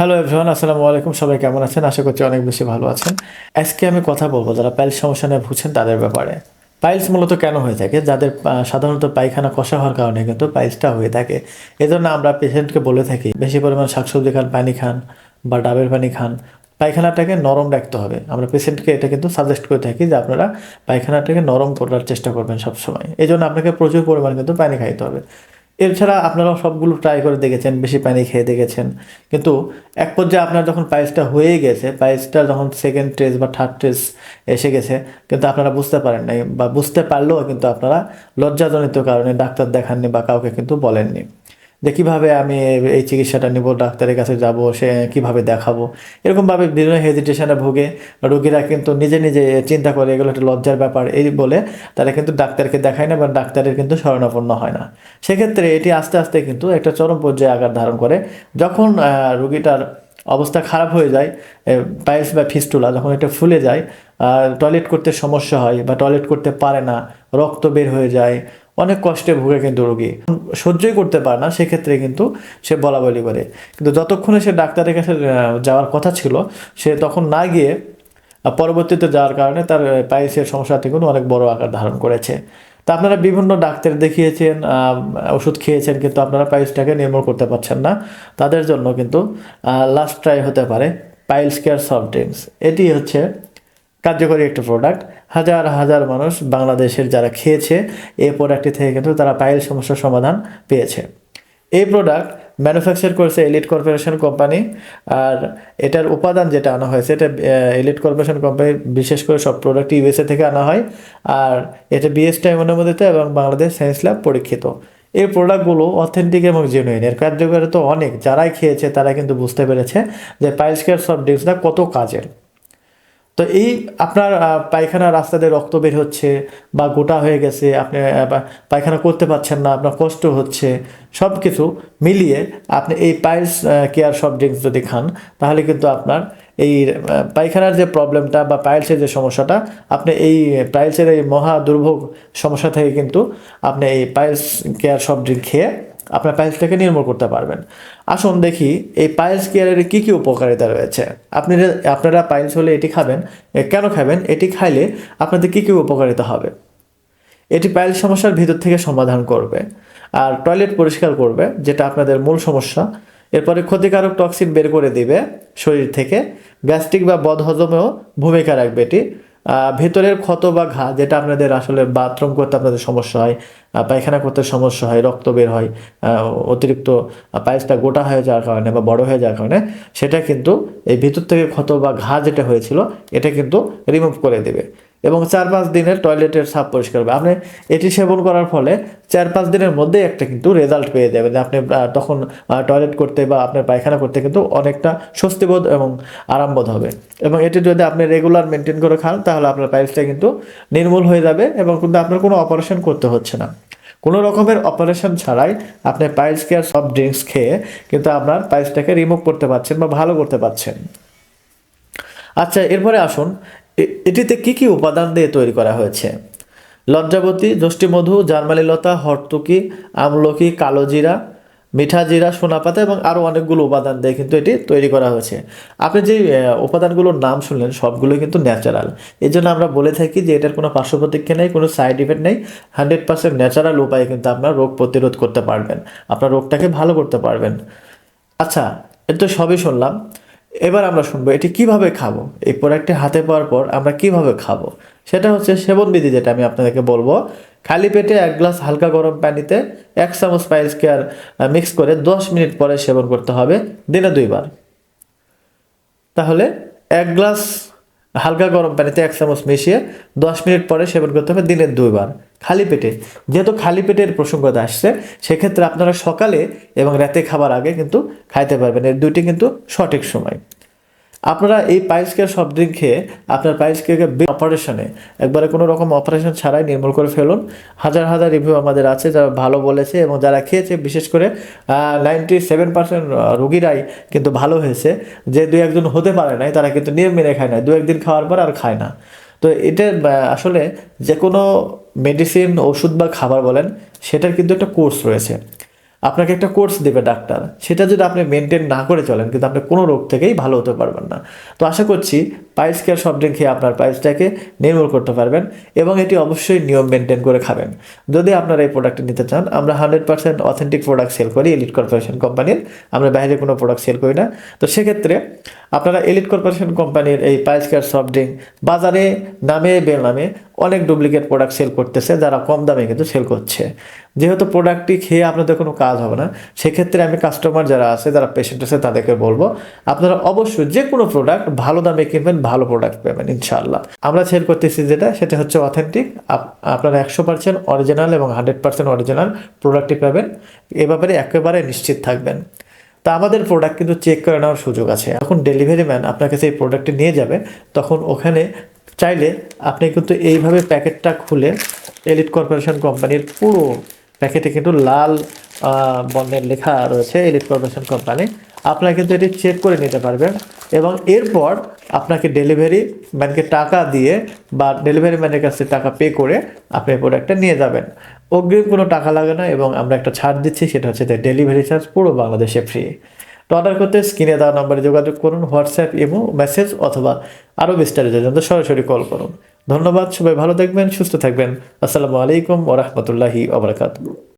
Hello everyone আসসালামু আলাইকুম। সবাই কেমন আছেন? আশা করছি অনেক বেশি ভালো আছেন। আজকে আমি কথা বলব যারা পাইলস সমস্যা নিয়ে ভুগছেন তাদের ব্যাপারে। পাইলস মূলত কেন হয়ে থাকে? যাদের সাধারণত পায়খানা কষা হওয়ার কারণে কিন্তু পাইলসটা হয়ে থাকে। এজন্য আমরা পেশেন্টকে বলে থাকি, বেশি পরিমাণ শাকসবজি খান, পানি খান বা ডাবের পানি খান। পায়খানাটাকে নরম রাখতে হবে। আমরা পেশেন্টকে এটা কিন্তু সাজেস্ট করে থাকি যে আপনারা পায়খানাটাকে নরম করার চেষ্টা করবেন সবসময়। এই জন্য আপনাকে প্রচুর পরিমাণ কিন্তু পানি খাইতে হবে। এছাড়া আপনারাও সবগুলো ট্রাই করে দেখেছেন, বেশি পানি খেয়ে দেখেছেন। কিন্তু এক পর্যায়ে আপনার যখন পায়েসটা হয়ে গেছে পায়েসটা যখন সেকেন্ড ট্রেস বা থার্ড ট্রেস এসে গেছে, কিন্তু আপনারা বুঝতে পারেন নাই বা বুঝতে পারলেও কিন্তু আপনারা লজ্জাজনিত কারণে ডাক্তার দেখাননি বা কাউকে কিন্তু বলেননি। যে কীভাবে আমি এই চিকিৎসাটা নিব, ডাক্তারের কাছে যাব, সে কীভাবে দেখাবো। এরকমভাবে বিভিন্ন হেজিটেশনে ভোগে রোগীরা কিন্তু নিজে নিজে চিন্তা করে, এগুলো একটা লজ্জার ব্যাপার, এই বলে তারা কিন্তু ডাক্তারকে দেখায় না বা ডাক্তারের কিন্তু শরণাপন্ন হয় না। সেক্ষেত্রে এটি আস্তে আস্তে কিন্তু একটা চরম পর্যায়ে আকার ধারণ করে। যখন রোগীটার অবস্থা খারাপ হয়ে যায় পাইলস বা ফিস্টুলা যখন এটা ফুলে যায় টয়লেট করতে সমস্যা হয় বা টয়লেট করতে পারে না, রক্ত বের হয়ে যায় অনেক কষ্টে ভুগে কিন্তু রোগী। সহ্যই করতে পারে না, সেক্ষেত্রে কিন্তু সে বলা বলি করে। কিন্তু যতক্ষণে সে ডাক্তারের কাছে যাওয়ার কথা ছিল, সে তখন না গিয়ে পরবর্তীতে যাওয়ার কারণে তার পাইলসের সমস্যাটি কিন্তু অনেক বড় আকার ধারণ করেছে। তা আপনারা বিভিন্ন ডাক্তার দেখিয়েছেন ওষুধ খেয়েছেন, কিন্তু আপনারা পাইলসটাকে নির্মূল করতে পারছেন না। তাদের জন্য কিন্তু লাস্ট ট্রাই হতে পারে, পাইলস কেয়ার সফট ড্রিঙ্কস। এটি হচ্ছে কার্যকরী একটা প্রোডাক্ট হাজার হাজার মানুষ বাংলাদেশের যারা খেয়েছে, এই প্রোডাক্টটি থেকে কিন্তু তারা পাইল সমস্যার সমাধান পেয়েছে। এই প্রোডাক্ট ম্যানুফ্যাকচার করেছে এলিট কর্পোরেশন কোম্পানি আর এটার উপাদান যেটা আনা হয়েছে, এটা এলিট কর্পোরেশন কোম্পানি বিশেষ করে সব প্রোডাক্ট ইউএসএ থেকে আনা হয়, আর এটা বিএসটাই অনুমোদিত এবং বাংলাদেশ সায়েন্স ল্যাব পরীক্ষিত। এই প্রোডাক্টগুলো অথেন্টিক এবং জেনুইন এর কার্যকারিতা অনেক। যারাই খেয়েছে তারা কিন্তু বুঝতে পেরেছে যে পাইলস কেয়ার সফট কত কাজের। তো এই আপনার পায়খানা রাস্তা দিয়ে রক্ত বের হচ্ছে বা গোটা হয়ে গেছে, আপনি পায়খানা করতে পারছেন না, আপনার কষ্ট হচ্ছে সব কিছু মিলিয়ে আপনি এই পাইলস কেয়ার সফট ড্রিঙ্কস যদি খান, তাহলে কিন্তু আপনার এই পায়খানার যে প্রবলেমটা বা পাইলসের যে সমস্যাটা, আপনি এই পাইলসের এই মহা দুর্ভোগ সমস্যা থেকে কিন্তু আপনি এই পাইলস, কেয়ার সফট ড্রিঙ্ক খেয়ে আপনার পাইলসটাকে নির্মূল করতে পারবেন। আসুন দেখি, এই পাইলস কেয়ারের কী কী উপকারিতা রয়েছে? আপনি আপনারা পাইলস হলে এটি খাবেন কেন খাবেন, এটি খাইলে আপনাদের কী কী উপকারিতা হবে? এটি পাইলস সমস্যার ভিতর থেকে সমাধান করবে, আর টয়লেট পরিষ্কার করবে, যেটা আপনাদের মূল সমস্যা। এরপরে ক্ষতিকারক টক্সিন বের করে দিবে শরীর থেকে। গ্যাস্ট্রিক বা বদহজমেও ভূমিকা রাখবে এটি। ভেতরের ক্ষত বা ঘা যেটা আপনাদের আসলে বাথরুম করতে আপনাদের সমস্যা হয় পায়খানা করতে সমস্যা হয়, রক্ত বের হয় অতিরিক্ত পায়েসটা গোটা হয়ে যাওয়ার কারণে বা বড় হয়ে যাওয়ার কারণে সেটা কিন্তু এই ভিতর থেকে ক্ষত বা ঘা যেটা হয়েছিল, এটা কিন্তু রিমুভ করে দেবে। এবং চার পাঁচ দিনের টয়লেটের সাপ পরিষ্কার হবে আপনি এটি সেবন করার ফলে চার পাঁচ দিনের মধ্যে একটা কিন্তু রেজাল্ট পেয়ে যাবেন। আপনি তখন টয়লেট করতে বা আপনার পায়খানা করতে কিন্তু অনেকটা স্বস্তিবোধ এবং আরামবোধ হবে। এবং এটি যদি আপনি রেগুলার মেনটেন করে খান, তাহলে আপনার পাইলসটা কিন্তু নির্মূল হয়ে যাবে এবং কিন্তু আপনার কোনো অপারেশন করতে হচ্ছে না। কোনো রকমের অপারেশন ছাড়াই আপনি পাইলস কেয়ার সফট ড্রিঙ্কস খেয়ে কিন্তু আপনার পাইলসটাকে রিমুভ করতে পারছেন বা ভালো করতে পারছেন। আচ্ছা এরপরে আসুন। এটিতে কি কি উপাদান দিয়ে তৈরি করা হয়েছে? লজ্জাবতী যষ্টিমধু জার্মালি লতা হরতুকি, আমলকি, কালোজিরা মিঠা জিরা সোনাপাতা এবং আরও অনেকগুলো উপাদান দিয়ে কিন্তু এটি তৈরি করা হয়েছে। আপনি যে উপাদানগুলোর নাম শুনলেন, সবগুলোই কিন্তু ন্যাচারাল। এই জন্য আমরা বলে থাকি যে এটার কোনো পার্শ্ব নেই, কোনো সাইড ইফেক্ট নেই। হান্ড্রেড পার্সেন্ট ন্যাচারাল উপায়ে কিন্তু আপনার রোগ প্রতিরোধ করতে পারবেন। আপনার রোগটাকে ভালো করতে পারবেন। আচ্ছা এটা তো সবই শুনলাম। এবার আমরা শুনব, এটি কীভাবে খাব? এই প্রোডাক্টটি হাতে পাওয়ার পর আমরা কীভাবে খাব? সেটা হচ্ছে সেবনবিধি যেটা আমি আপনাদেরকে বলব। খালি পেটে এক গ্লাস হালকা গরম পানিতে এক চামচ পাইলস কেয়ার মিক্স করে দশ মিনিট পরে সেবন করতে হবে, দিনে দুইবার। তাহলে এক গ্লাস হালকা গরম পানিতে এক চামচ মিশিয়ে দশ মিনিট পরে সেবন করতে হবে, দিনে দুইবার। খালি পেটে। যেহেতু খালি পেটের প্রসঙ্গতা আসছে, সেক্ষেত্রে আপনারা সকালে এবং রাতে খাবার আগে কিন্তু খাইতে পারবেন। এর দুইটি কিন্তু সঠিক সময়। আপনারা এই কেয়ার সফট ড্রিঙ্ক খেয়ে আপনার কেয়ারকে অপারেশনে একবারে কোনো রকম অপারেশন ছাড়াই নির্মূল করে ফেলুন। হাজার হাজার রিভিউ আমাদের আছে, যারা ভালো বলেছে এবং যারা খেয়েছে, বিশেষ করে নাইনটি সেভেন পার্সেন্ট রুগীরাই কিন্তু ভালো হয়েছে। যে দু একজন হতে পারে নাই, তারা কিন্তু নিয়ম মেনে খায় না। দু একদিন খাওয়ার পর আর খায় না। তো এটা আসলে যে কোনো মেডিসিন ওষুধ বা খাবার বলেন, সেটার কিন্তু একটা কোর্স রয়েছে। আপনাকে একটা কোর্স দেবে ডাক্তার। সেটা যদি আপনি মেনটেন না করে চলেন, কিন্তু আপনি কোনো রোগ থেকেই ভালো হতে পারবেন না। তো আশা করছি কেয়ার সফট ড্রিঙ্ক খেয়ে আপনার পাইলসটাকে নির্মূল করতে পারবেন এবং এটি অবশ্যই নিয়ম মেনটেন করে খাবেন। যদি আপনারা এই প্রোডাক্টটি নিতে চান, আমরা hundred percent authentic product sale করি এলিট কর্পোরেশন কোম্পানির আমরা বাইরে কোনো প্রোডাক্ট সেল করি না। তো সেক্ষেত্রে আপনারা এলিট কর্পোরেশন কোম্পানির এই পাইলস কেয়ার সফট ড্রিঙ্ক বাজারে নামে বেনামে অনেক ডুপ্লিকেট প্রোডাক্ট সেল করতেছে, যারা কম দামে কিন্তু সেল করছে। যেহেতু প্রোডাক্টটি খেয়ে আপনাদের কোনো কাজ হবে না, সেক্ষেত্রে আমি কাস্টমার যারা আছে, যারা পেশেন্ট আছে, তাদেরকে বলব, আপনারা অবশ্যই যে কোনো প্রোডাক্ট ভালো দামে কিনবেন ভালো প্রোডাক্ট পাবেন, ইনশাআল্লাহ। আমরা সেল করতেছি যেটা, সেটা হচ্ছে অথেন্টিক আপনারা একশো পার্সেন্ট অরিজিনাল এবং হান্ড্রেড পার্সেন্ট অরিজিনাল প্রোডাক্টটি পাবেন। এ ব্যাপারে একেবারে নিশ্চিত থাকবেন। তা আমাদের প্রোডাক্ট কিন্তু চেক করে নেওয়ার সুযোগ আছে। এখন ডেলিভারি ম্যান আপনার কাছে এই প্রোডাক্টটি নিয়ে যাবে, তখন ওখানে চাইলে আপনি কিন্তু এইভাবে প্যাকেটটা খুলে এলিট কর্পোরেশন কোম্পানির পুরো প্যাকেটে কিন্তু লাল বর্ণের লেখা রয়েছে এলিট কর্পোরেশন কোম্পানি। আপনারা কিন্তু এটি চেক করে নিতে পারবেন। এবং এরপর আপনাকে ডেলিভারি ম্যানকে টাকা দিয়ে বা ডেলিভারি ম্যানের কাছে টাকা পে করে আপনি প্রোডাক্টটা নিয়ে যাবেন। অগ্রিম কোনো টাকা লাগে না এবং আমরা একটা ছাড় দিচ্ছি, সেটা হচ্ছে ডেলিভারি চার্জ পুরো বাংলাদেশে ফ্রি তো অর্ডার করতে স্ক্রিনে দেওয়া নম্বরে যোগাযোগ করুন হোয়াটসঅ্যাপ ইমো মেসেজ অথবা আরও বিস্তারিত জানতে সরাসরি কল করুন। ধন্যবাদ, সবাই ভালো থাকবেন, সুস্থ থাকবেন। আসসালামু আলাইকুম ওরহমতুল্লাহি ওবরাকাতু